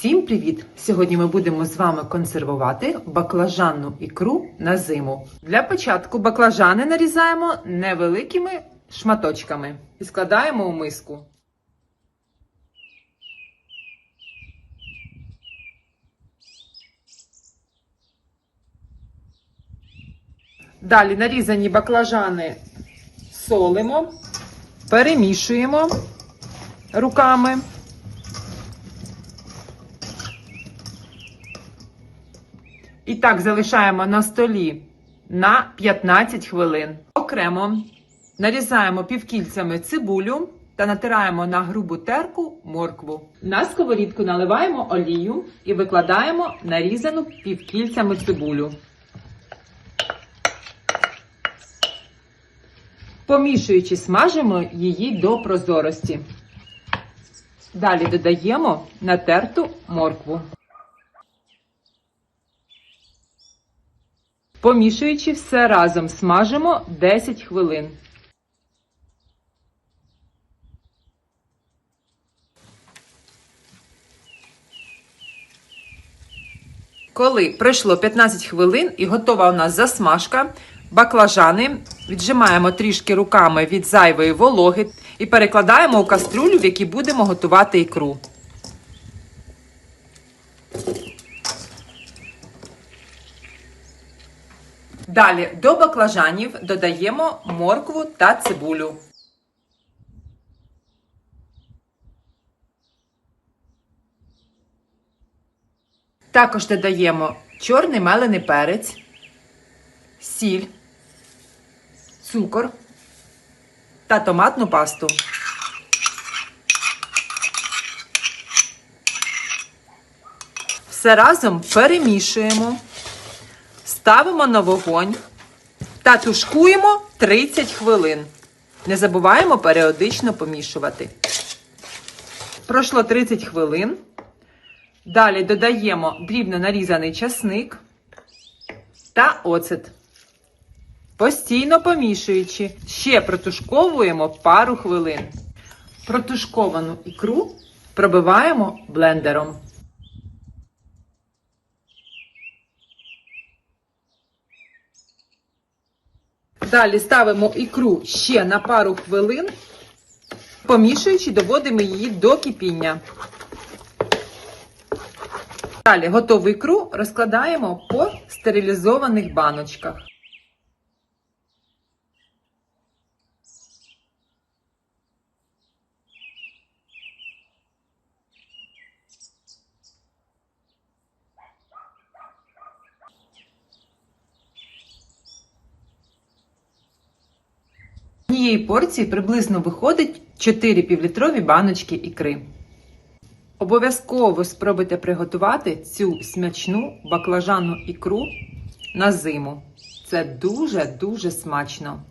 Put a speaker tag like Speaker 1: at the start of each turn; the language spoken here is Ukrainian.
Speaker 1: Всім привіт! Сьогодні ми будемо з вами консервувати баклажанну ікру на зиму. Для початку баклажани нарізаємо невеликими шматочками і складаємо у миску. Далі нарізані баклажани солимо, перемішуємо руками. І так залишаємо на столі на 15 хвилин. Окремо нарізаємо півкільцями цибулю та натираємо на грубу терку моркву. На сковорідку наливаємо олію і викладаємо нарізану півкільцями цибулю. Помішуючи, смажимо її до прозорості. Далі додаємо натерту моркву. Помішуючи все разом, смажимо 10 хвилин. Коли пройшло 15 хвилин і готова у нас засмажка, баклажани віджимаємо трішки руками від зайвої вологи і перекладаємо у каструлю, в якій будемо готувати ікру. Далі до баклажанів додаємо моркву та цибулю. Також додаємо чорний мелений перець, сіль, цукор та томатну пасту. Все разом перемішуємо. Ставимо на вогонь та тушкуємо 30 хвилин. Не забуваємо періодично помішувати. Пройшло 30 хвилин. Далі додаємо дрібно нарізаний часник та оцет. Постійно помішуючи, ще протушковуємо пару хвилин. Протушковану ікру пробиваємо блендером. Далі ставимо ікру ще на пару хвилин, помішуючи, доводимо її до кипіння. Далі готову ікру розкладаємо по стерилізованих баночках. Однієї порції приблизно виходить 4 півлітрові баночки ікри. Обов'язково спробуйте приготувати цю смачну баклажану ікру на зиму. Це дуже-дуже смачно.